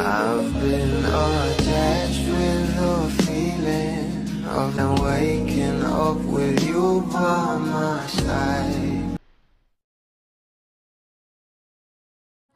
I've been attached with the feeling of now waking up with you by my side.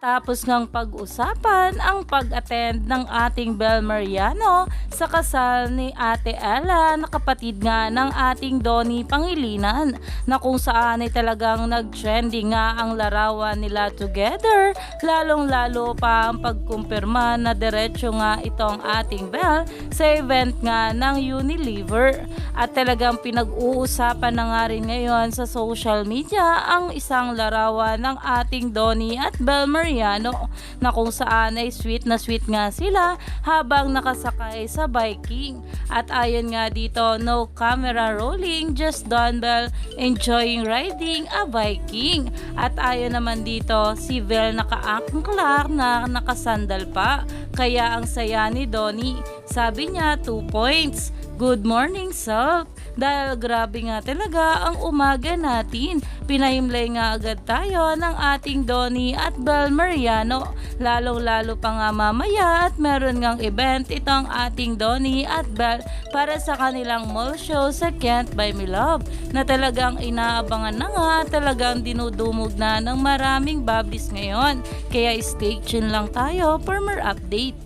Tapos ngang pag-usapan ang pag-attend ng ating Bel Mariano sa kasal ni Ate Ella na kapatid nga ng ating Donnie Pangilinan na kung saan ay talagang nag-trending nga ang larawan nila together lalong lalo pa ang pagkumpirma na diretso nga itong ating Bel sa event nga ng Unilever. At talagang pinag-uusapan na nga rin ngayon sa social media ang isang larawan ng ating Donnie at Bel Mariano na kung saan ay sweet na sweet nga sila habang nakasakay sa biking. At ayon nga dito, no camera rolling, just Don Bell enjoying riding a biking. At ayon naman dito, si Vel nakaangklak na nakasandal pa. Kaya ang saya ni Donnie. Sabi niya, 2 points. Good morning, Salt. Dahil grabe nga talaga ang umaga natin. Pinahimlay nga agad tayo ng ating Donnie at Bel Mariano. Lalong-lalo pa nga mamaya at meron ngang event itong ating Donnie at Bel para sa kanilang mall show sa Kent by Me Love na talagang inaabangan na nga talagang dinudumog na ng maraming bablis ngayon. Kaya stay tuned lang tayo for more update.